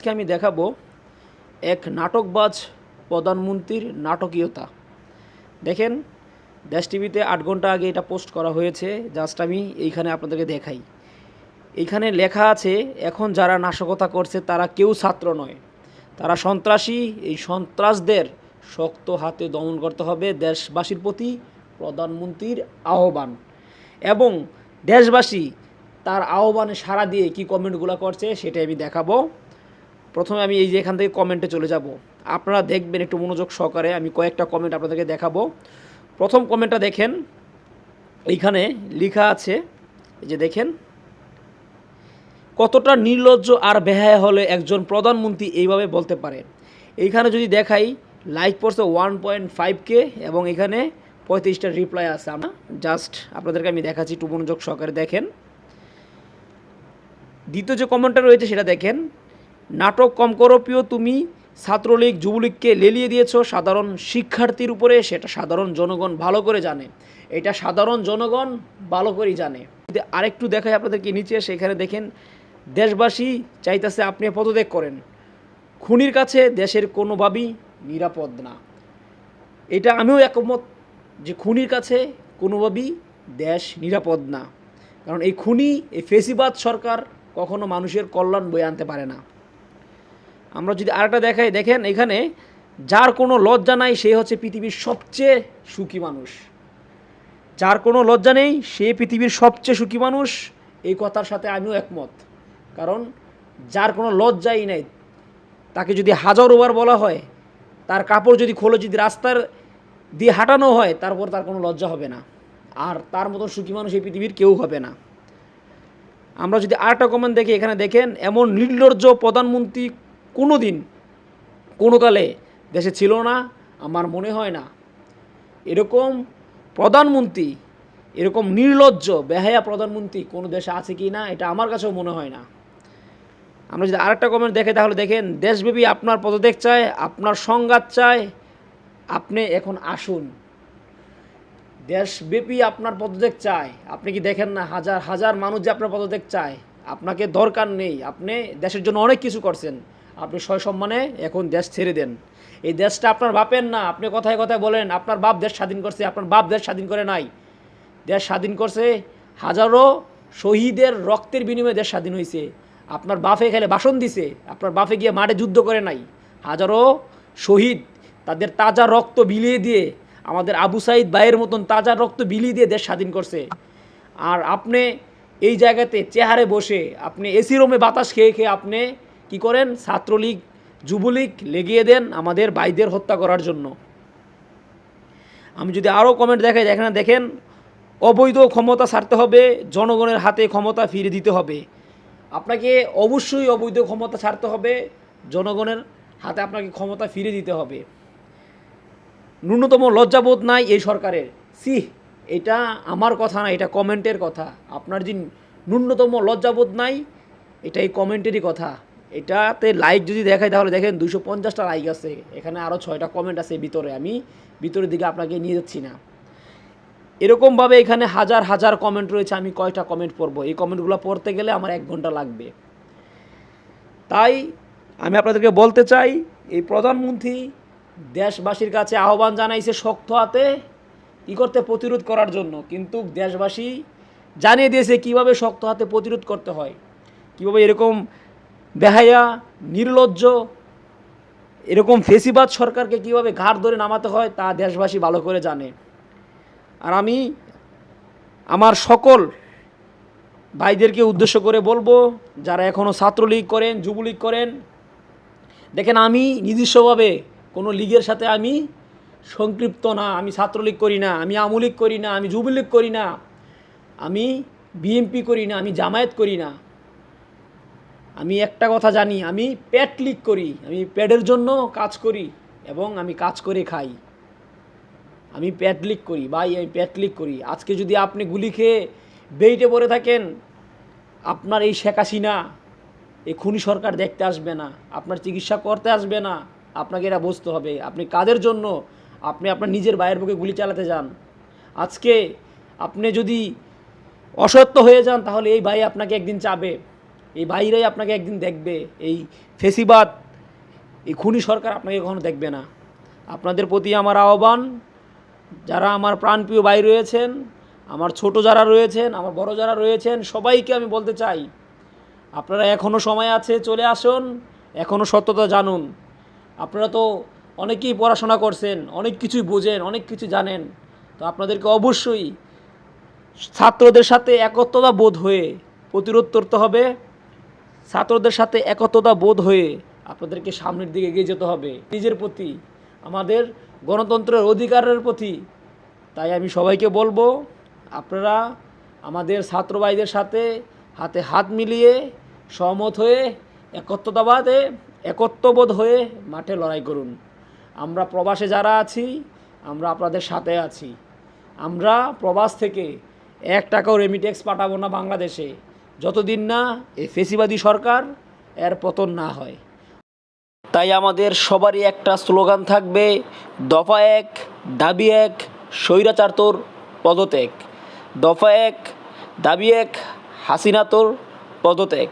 আজকে আমি দেখাবো এক নাটকবাজ প্রধানমন্ত্রীর নাটকীয়তা। দেখেন, দেশ টিভিতে আট ঘণ্টা আগে এটা পোস্ট করা হয়েছে, জাস্ট আমি এইখানে আপনাদেরকে দেখাই। এইখানে লেখা আছে, এখন যারা নাশকতা করছে তারা কেউ ছাত্র নয়। তারা সন্ত্রাসী, এই সন্ত্রাসদের শক্ত হাতে দমন করতে হবে দেশবাসীর প্রতি প্রধানমন্ত্রীর আহ্বান। এবং দেশবাসী তার আহ্বানে সাড়া দিয়ে কি কমেন্টগুলো করছে সেটা আমি দেখাবো। প্রথমে আমি এই যে এখান থেকে কমেন্টে চলে যাব। আপনারা দেখবেন একটু মনোযোগ সহকারে আমি কয়েকটা কমেন্ট আপনাদেরকে দেখাবো। প্রথম কমেন্টটা দেখেন, এইখানে লেখা আছে, এই যে দেখেন, কতটা নির্লজ্জ আর বেহায়া হলে একজন প্রধানমন্ত্রী এইভাবে বলতে পারে? এইখানে যদি দেখাই লাইক পড়ছে ওয়ান পয়েন্ট ফাইভ কে এবং এখানে পঁয়ত্রিশটা রিপ্লাই আছে। আমরা জাস্ট আপনাদেরকে আমি দেখাচ্ছি, একটু মনোযোগ সহকারে দেখেন। দ্বিতীয় যে কমেন্টটা রয়েছে সেটা দেখেন নাটক কম করো প্রিয় তুমি। ছাত্রলীগ, যুবলীগকে লেলিয়ে দিয়েছ সাধারণ শিক্ষার্থীর উপরে, সেটা সাধারণ জনগণ ভালো করে জানে। এটা সাধারণ জনগণ ভালো করেই জানে। যদি আরেকটু দেখাই আপনাদেরকে নিচে, সেখানে দেখেন, দেশবাসী চাইতেছে আপনি পদত্যাগ করেন। খুনির কাছে দেশের কোনোভাবেই নিরাপদ না। এটা আমিও একমত যে খুনির কাছে কোনোভাবেই দেশ নিরাপদ না। কারণ এই খুনি, এই ফেসিবাদ সরকার কখনো মানুষের কল্যাণ বয়ে আনতে পারে না। আমরা যদি আরেকটা দেখাই, দেখেন এখানে যার কোনো লজ্জা নাই, সে হচ্ছে পৃথিবীর সবচেয়ে সুখী মানুষ। যার কোনো লজ্জা নেই, সে পৃথিবীর সবচেয়ে সুখী মানুষ। এই কথার সাথে আমিও একমত। কারণ যার কোনো লজ্জাই নেই, তাকে যদি হাজার ওভার বলা হয়, তার কাপড় যদি খোলো, যদি রাস্তার দিয়ে হাঁটানো হয়, তারপর তার কোনো লজ্জা হবে না। আর তার মতো সুখী মানুষ এই পৃথিবীর কেউ হবে না। আমরা যদি আরেকটা কমেন্ট দেখি, এখানে দেখেন, এমন নির্লজ্জ প্রধানমন্ত্রী কোনো দিন কোনো কালে দেশে ছিল না, আমার মনে হয় না। এরকম প্রধানমন্ত্রী, এরকম নির্লজ্জ, বেহায়া প্রধানমন্ত্রী কোনো দেশে আছে কি না, এটা আমার কাছেও মনে হয় না। আমরা যদি আরেকটা কমেন্ট দেখে, তাহলে দেখেন, দেশব্যাপী আপনার পদত্যাগ চায়, আপনার সংঘাত চায়, আপনি এখন আসুন। দেশব্যাপী আপনার পদত্যাগ চায়। আপনি কি দেখেন না, হাজার হাজার মানুষ যে আপনার পদত্যাগ চায়? আপনাকে দরকার নেই। আপনি দেশের জন্য অনেক কিছু করছেন। আপনি সয় সম্মানে এখন দেশ ছেড়ে দেন। এই দেশটা আপনার বাপের না, আপনি কথায় কথায় বলেন, আপনার বাপ দেশ স্বাধীন করছে, আপনার বাপ দেশ স্বাধীন করে নাই। দেশ স্বাধীন করছে, হাজারো শহীদের রক্তের বিনিময়ে দেশ স্বাধীন হয়েছে আপনার বাপে খেলে বাসন দিছে, আপনার বাপে গিয়ে মাঠে যুদ্ধ করে নাই। হাজারো শহীদ তাদের তাজা রক্ত বিলিয়ে দিয়ে, আমাদের আবু সাইদ ভাইয়ের মতন তাজা রক্ত বিলিয়ে দিয়ে দেশ স্বাধীন করছে। আর আপনি এই জায়গাতে চেহারে বসে, আপনি এসি রুমে বাতাস খেয়ে খেয়ে আপনি কি করেন? ছাত্রলীগ, যুবলীগ লেগিয়ে দেন আমাদের ভাইদের হত্যা করার জন্য। আমি যদি আরও কমেন্ট দেখাই দেখেন দেখেন, অবৈধ ক্ষমতা ছাড়তে হবে, জনগণের হাতে ক্ষমতা ফিরে দিতে হবে। আপনাকে অবশ্যই অবৈধ ক্ষমতা ছাড়তে হবে, জনগণের হাতে আপনাকে ক্ষমতা ফিরে দিতে হবে। ন্যূনতম লজ্জাবোধ নাই এই সরকারের। সি এটা আমার কথা না, এটা কমেন্টের কথা। আপনার যে ন্যূনতম লজ্জাবোধ নাই এটা এই কমেন্টেরই কথা। এটাতে লাইক যদি দেখায় তাহলে দেখেন দুশো পঞ্চাশটা লাইক আছে। এখানে আরও ছয়টা কমেন্ট আছে ভিতরে। আমি ভিতরের দিকে আপনাকে নিয়ে যাচ্ছি না। এরকমভাবে এখানে হাজার হাজার কমেন্ট রয়েছে, আমি কয়টা কমেন্ট পড়ব? এই কমেন্টগুলো পড়তে গেলে আমার এক ঘণ্টা লাগবে। তাই আমি আপনাদেরকে বলতে চাই, এই প্রধানমন্ত্রী দেশবাসীর কাছে আহ্বান জানাইছে শক্ত হাতে কী করতে প্রতিরোধ করার জন্য। কিন্তু দেশবাসী জানিয়ে দিয়েছে কীভাবে শক্ত হাতে প্রতিরোধ করতে হয়। কীভাবে এরকম বেহায়া, নির্লজ্জ, এরকম ফেসিবাদ সরকারকে কীভাবে ঘাড় ধরে নামাতে হয় তা দেশবাসী ভালো করে জানে। আর আমি আমার সকল ভাইদেরকে উদ্দেশ্য করে বলব, যারা এখনও ছাত্রলীগ করেন, যুবলীগ করেন, দেখেন আমি নিজস্বভাবে কোনো লীগের সাথে আমি সংক্ষিপ্ত না, আমি ছাত্রলীগ করি না, আমি আমলীগ করি না, আমি যুবলীগ করি না, আমি বিএমপি করি না, আমি জামায়াত করি না। আমি একটা কথা জানি, আমি প্যাট লিগ করি, আমি প্যাডের জন্য কাজ করি এবং আমি কাজ করে খাই। আমি প্যাট লিক করি, ভাই, আমি প্যাট লিক করি। আজকে যদি আপনি গুলি খেয়ে বেইটে পড়ে থাকেন, আপনার এই শেখ হাসিনা, এই খুনি সরকার দেখতে আসবে না, আপনার চিকিৎসা করতে আসবে না, আপনাকে এটা বুঝতে হবে। আপনি কাদের জন্য? আপনি আপনার নিজের ভাইয়ের বুকে গুলি চালাতে যান। আজকে আপনি যদি অসত্য হয়ে যান, তাহলে এই ভাই আপনাকে একদিন চাবে। এই বাইরেই আপনাকে একদিন দেখবে, এই ফেসিবাদ, এই খুনি সরকার আপনাকে কখনো দেখবে না। আপনাদের প্রতি আমার আহ্বান, যারা আমার প্রাণপ্রিয় ভাই রয়েছেন, আমার ছোট যারা রয়েছেন, আমার বড় যারা রয়েছেন, সবাইকে আমি বলতে চাই, আপনারা এখনও সময় আছে, চলে আসুন এখনও সত্যতা জানুন। আপনারা তো অনেকেই পড়াশোনা করছেন, অনেক কিছুই বোঝেন, অনেক কিছু জানেন। তো আপনাদেরকে অবশ্যই ছাত্রদের সাথে একত্রতা বোধ হয়ে প্রতিরোধ করতে হবে। ছাত্রদের সাথে একত্রতা বোধ হয়ে আপনাদেরকে সামনের দিকে এগিয়ে যেতে হবে। নিজের প্রতি, আমাদের গণতন্ত্রের অধিকারের প্রতি। তাই আমি সবাইকে বলব, আপনারা আমাদের ছাত্র ভাইদের সাথে হাতে হাত মিলিয়ে সহমত হয়ে একত্রতাবাদে একত্ববোধ হয়ে মাঠে লড়াই করুন। আমরা প্রবাসে যারা আছি, আমরা আপনাদের সাথে আছি। আমরা প্রবাস থেকে এক টাকাও রেমিটেক্স পাঠাবো না বাংলাদেশে। যতদিন না এই ফেসিবাদী সরকার, এর পতন না হয়। তাই আমাদের সবারই একটা স্লোগান থাকবে, দফা এক, দাবি এক, স্বৈরাচার তোর, পদত্যাগ। দফা এক, দাবি এক, হাসিনা তোর, পদত্যাগ।